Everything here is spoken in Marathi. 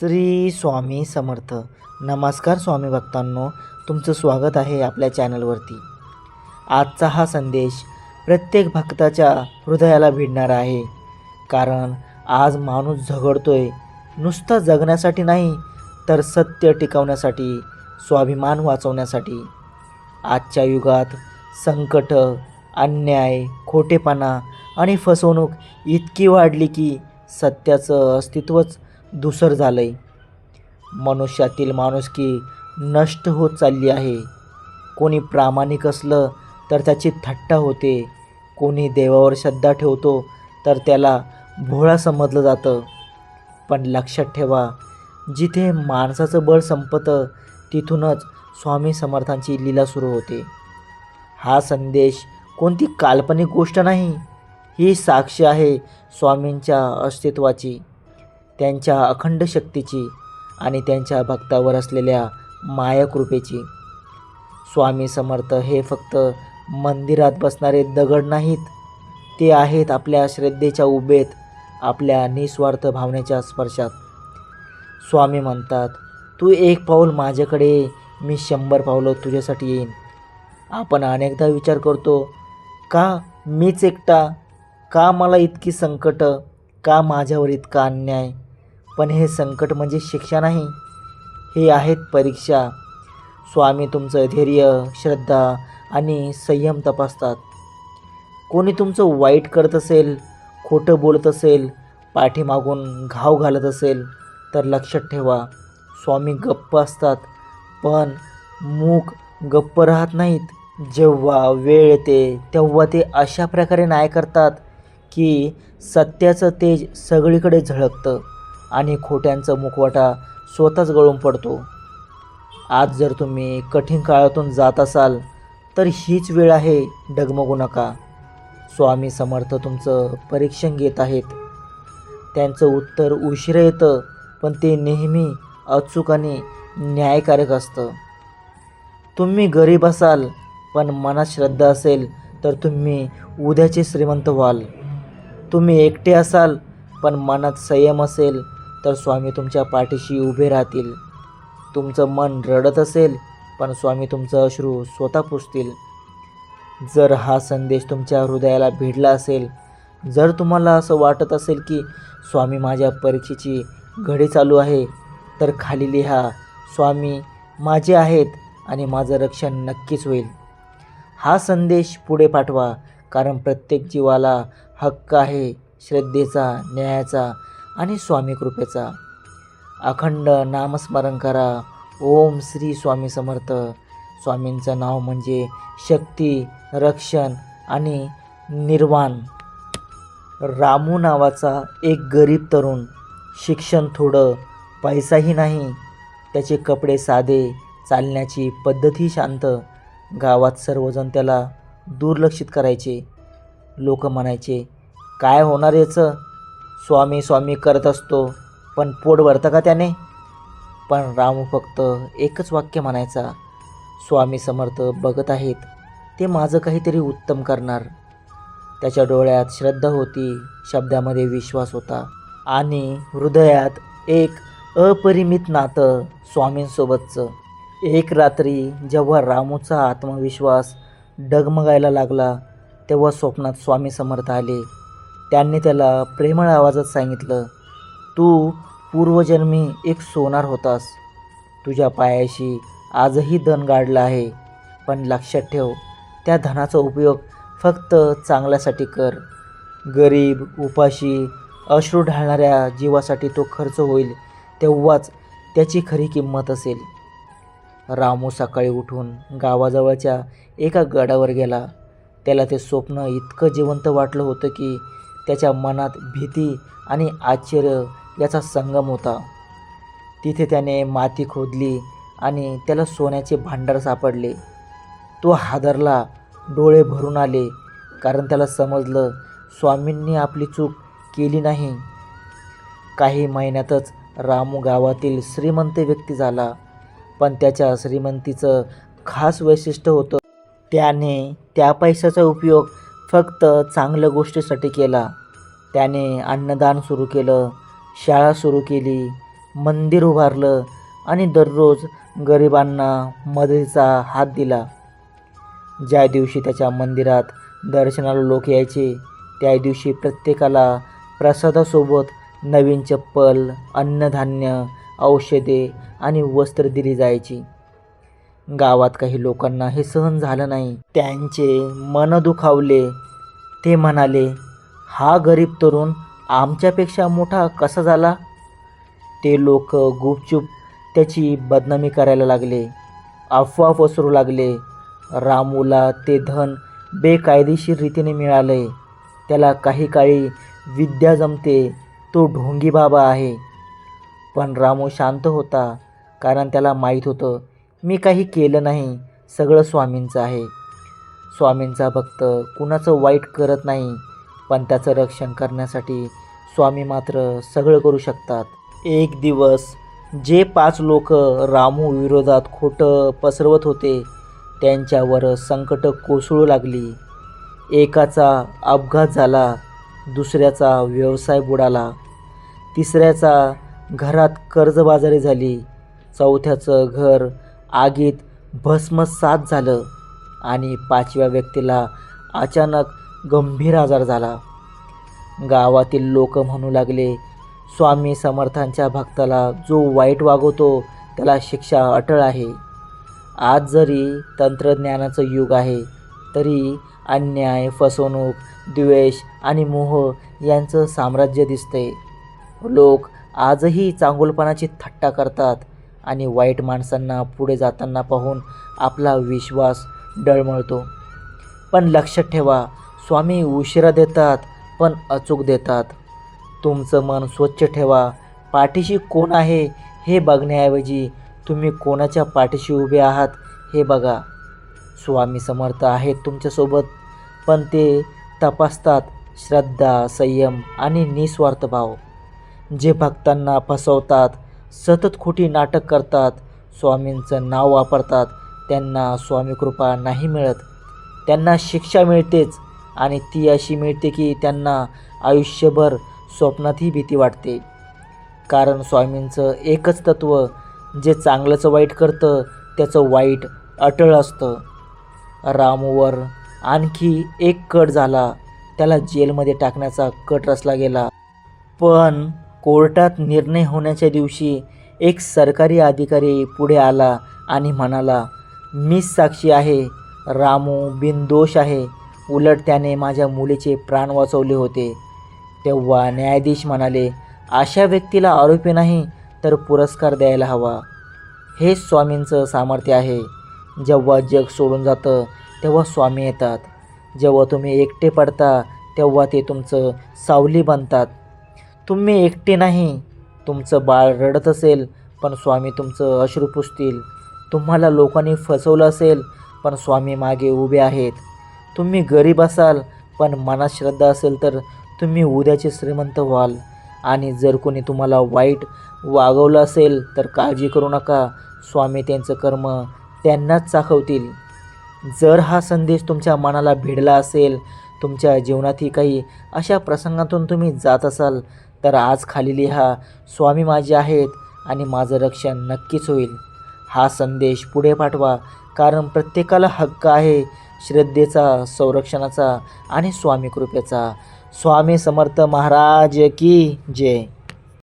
श्री स्वामी समर्थ. नमस्कार स्वामी भक्तांनो. तुमचं स्वागत आहे आपल्या चॅनलवरती. आजचा हा संदेश प्रत्येक भक्ताच्या हृदयाला भिडणारा आहे. कारण आज माणूस झगडतोय नुसतं जगण्यासाठी नाही तर सत्य टिकवण्यासाठी स्वाभिमान वाचवण्यासाठी. आजच्या युगात संकट अन्याय खोटेपणा आणि फसवणूक इतकी वाढली की सत्याचं अस्तित्वच धुसर झालं आहे मनुष्यातील माणुसकी नष्ट होत चालली आहे. कोणी प्रामाणिक असलं तर त्याची थट्टा होते. कोणी देवावर श्रद्धा ठेवतो तर त्याला भोळा समजलं जातं. पण लक्षात ठेवा जिथे माणसाचं बळ संपतं तिथूनच स्वामी समर्थांची लीला सुरू होते. हा संदेश कोणती काल्पनिक गोष्ट नाही. ही साक्ष आहे स्वामींच्या अस्तित्वाची. त्यांच्या अखंड शक्तीची आणि त्यांच्या भक्तावर असलेल्या मायाकृपेची स्वामी समर्थ हे फक्त मंदिरात बसणारे दगड नाहीत. ते आहेत आपल्या श्रद्धेच्या उभेत आपल्या निस्वार्थ भावनेच्या स्पर्शात. स्वामी म्हणतात तू एक पाऊल माझ्याकडे मी शंभर पावलं तुझ्यासाठी येईन. आपण अनेकदा विचार करतो का मीच एकटा? का मला इतकी संकटं? का माझ्यावर इतका अन्याय? पण हे संकट म्हणजे शिक्षा नाही. हे आहेत परीक्षा. स्वामी तुमचं धैर्य श्रद्धा आणि संयम तपासतात. कोणी तुमचं वाईट करत असेल खोटं बोलत असेल पाठीमागून घाव घालत असेल तर लक्षात ठेवा स्वामी गप्प असतात पण मूक गप्प राहत नाहीत. जेव्हा वेळ येते तेव्हा ते अशा प्रकारे न्याय करतात की सत्याचं तेज सगळीकडे झळकतं. आणि खोट्यांचा मुखवटा स्वतःच गळून पडतो. आज जर तुम्ही कठीण काळातून जात असाल तर हीच वेळ आहे डगमगू नका. स्वामी समर्थ तुमचं परीक्षण घेत आहेत. त्यांचं उत्तर उशिरा येतं पण ते नेहमी अचूक आणि न्यायकारक असतं. तुम्ही गरीब असाल पण मनात श्रद्धा असेल तर तुम्ही उद्याचे श्रीमंत व्हाल. तुम्ही एकटे असाल पण मनात संयम असेल तर स्वामी तुमच्या पाठीशी उभे राहतील. तुमचं मन रडत असेल पण स्वामी तुमचं अश्रू स्वतः पुसतील. जर हा संदेश तुमच्या हृदयाला भिडला असेल जर तुम्हाला असं वाटत असेल की स्वामी माझ्या परीक्षेची घडी चालू आहे तर खाली लिहा स्वामी माझे आहेत आणि माझं रक्षण नक्कीच होईल. हा संदेश पुढे पाठवा कारण प्रत्येक जीवाला हक्क आहे श्रद्धेचा न्यायाचा आणि स्वामी कृपेचा. अखंड नामस्मरण करा. ओम श्री स्वामी समर्थ. स्वामींचं नाव म्हणजे शक्ती रक्षण आणि निर्वाण. रामू नावाचा एक गरीब तरुण. शिक्षण थोडं पैसाही नाही. त्याचे कपडे साधे चालण्याची पद्धतही शांत. गावात सर्वजण त्याला दुर्लक्षित करायचे. लोक म्हणायचे काय होणार याचं? स्वामी स्वामी करत असतो. पण पोट भरतं का त्याने? पण रामू फक्त एकच वाक्य म्हणायचा. स्वामी समर्थ बघत आहेत. ते माझं काहीतरी उत्तम करणार. त्याच्या डोळ्यात श्रद्धा होती. शब्दामध्ये विश्वास होता. आणि हृदयात एक अपरिमित नातं स्वामींसोबतचं. एक रात्री जेव्हा रामूचा आत्मविश्वास डगमगायला लागला तेव्हा स्वप्नात स्वामी समर्थ आले. त्यांनी त्याला प्रेमळ आवाजात सांगितलं तू पूर्वजन्मी एक सोनार होतास. तुझ्या पायाशी आजही धन गाडलं आहे. पण लक्षात ठेव त्या धनाचा उपयोग फक्त चांगल्यासाठी कर. गरीब उपाशी अश्रू ढाळणाऱ्या जीवासाठी तो खर्च होईल तेव्हाच त्याची खरी किंमत असेल. रामू सकाळी उठून गावाजवळच्या एका गडावर गेला. त्याला ते स्वप्न इतकं जिवंत वाटलं होतं की त्याच्या मनात भीती आणि आश्चर्य याचा संगम होता. तिथे त्याने माती खोदली आणि त्याला सोन्याचे भांडार सापडले. तो हादरला डोळे भरून आले कारण त्याला समजलं स्वामींनी आपली चूक केली नाही. काही महिन्यातच रामू गावातील श्रीमंत व्यक्ती झाला पण त्याच्या श्रीमंतीचं खास वैशिष्ट्य होतं त्याने त्या पैशाचा उपयोग फक्त चांगल्या गोष्टीसाठी केला. त्याने अन्नदान सुरू केलं शाळा सुरू केली मंदिर उभारलं आणि दररोज गरिबांना मदतीचा हात दिला. ज्या दिवशी त्याच्या मंदिरात दर्शनाला लोक यायचे त्या दिवशी प्रत्येकाला प्रसादासोबत नवीन चप्पल अन्नधान्य औषधे आणि वस्त्र दिली जायची. गावात काही लोकांना हे सहन झालं नाही. त्यांचे मन दुखावले. ते म्हणाले हा गरीब तरुण आमच्यापेक्षा मोठा कसा झाला? ते लोक गुपचूप त्याची बदनामी करायला लागले. अफवा पसरू लागले. रामूला ते धन बेकायदेशीर रीतीने मिळाले. त्याला काही काळी विद्या जमते. तो ढोंगी बाबा आहे. पण रामू शांत होता कारण त्याला माहीत होतं मी काही केलं नाही. सगळं स्वामींचं आहे. स्वामींचा भक्त कुणाचं वाईट करत नाही पण त्याचं रक्षण करण्यासाठी स्वामी मात्र सगळं करू शकतात. एक दिवस जे पाच लोक रामू विरोधात खोटं पसरवत होते त्यांच्यावर संकट कोसळू लागली. एकाचा अपघात झाला दुसऱ्याचा व्यवसाय बुडाला. तिसऱ्याचा घरात कर्जबाजारी झाली. चौथ्याचं घर आगीत भस्मसात झालं आणि पाचव्या व्यक्तीला अचानक गंभीर आजार झाला. गावातील लोक म्हणू लागले स्वामी समर्थांच्या भक्ताला जो वाईट वागवतो त्याला शिक्षा अटळ आहे. आज जरी तंत्रज्ञानाचं युग आहे तरी अन्याय फसवणूक द्वेष आणि मोह यांचं साम्राज्य दिसतंय. लोक आजही चांगुलपणाची थट्टा करतात आणि वाईट माणसांना पुढे जाताना पाहून आपला विश्वास डळमळतो. पण लक्षात ठेवा स्वामी उशिरा देतात पण अचूक देतात. तुमचं मन स्वच्छ ठेवा. पाठीशी कोण आहे हे बघण्याऐवजी तुम्ही कोणाच्या पाठीशी उभे आहात हे बघा. स्वामी समर्थ आहेत तुमच्यासोबत पण ते तपासतात श्रद्धा संयम आणि निस्वार्थ भाव. जे भक्तांना फसवतात सतत खोटी नाटक करतात स्वामींचं नाव वापरतात त्यांना स्वामी कृपा नाही मिळत. त्यांना शिक्षा मिळतेच आणि ती अशी मिळते की त्यांना आयुष्यभर स्वप्नातही भीती वाटते. कारण स्वामींचं एकच तत्त्व जे चांगलंचं वाईट करतं त्याचं वाईट अटळ असतं. रामूवर आणखी एक कट झाला त्याला जेलमध्ये टाकण्याचा कट रचला गेला. पण कोर्टात निर्णय होण्याच्या दिवशी एक सरकारी अधिकारी पुढे आला आणि म्हणाला मीच साक्षी आहे रामू बिनदोष आहे. उलट त्याने माझ्या मुलीचे प्राण वाचवले होते. तेव्हा न्यायाधीश म्हणाले अशा व्यक्तीला आरोपी नाही तर पुरस्कार द्यायला हवा. हे स्वामींचं सामर्थ्य आहे. जेव्हा जग सोडून जातं तेव्हा स्वामी येतात. जेव्हा तुम्ही एकटे पडता तेव्हा ते तुमचं सावली बनतात. तुम्ही एकटे नाही. तुमचं बाळ रडत असेल पण स्वामी तुमचं अश्रू पुसतील. तुम्हाला लोकांनी फसवलं असेल पण स्वामी मागे उभे आहेत. तुम्ही गरीब असाल पण मनात श्रद्धा असेल तर तुम्ही उद्याचे श्रीमंत व्हाल. आणि जर कोणी तुम्हाला वाईट वागवलं असेल तर काळजी करू नका. स्वामी त्यांचं कर्म त्यांनाच चाखवतील. जर हा संदेश तुमच्या मनाला भिडला असेल तुमच्या जीवनातही काही अशा प्रसंगातून तुम्ही जात असाल तर आज खाली लिहा स्वामी माझे आहेत आणि माझं रक्षण नक्कीच होईल. हा संदेश पुढे पाठवा कारण प्रत्येकाला हक्क आहे श्रद्धेचा संरक्षणाचा आणि स्वामी कृपेचा. स्वामी समर्थ महाराज की जय.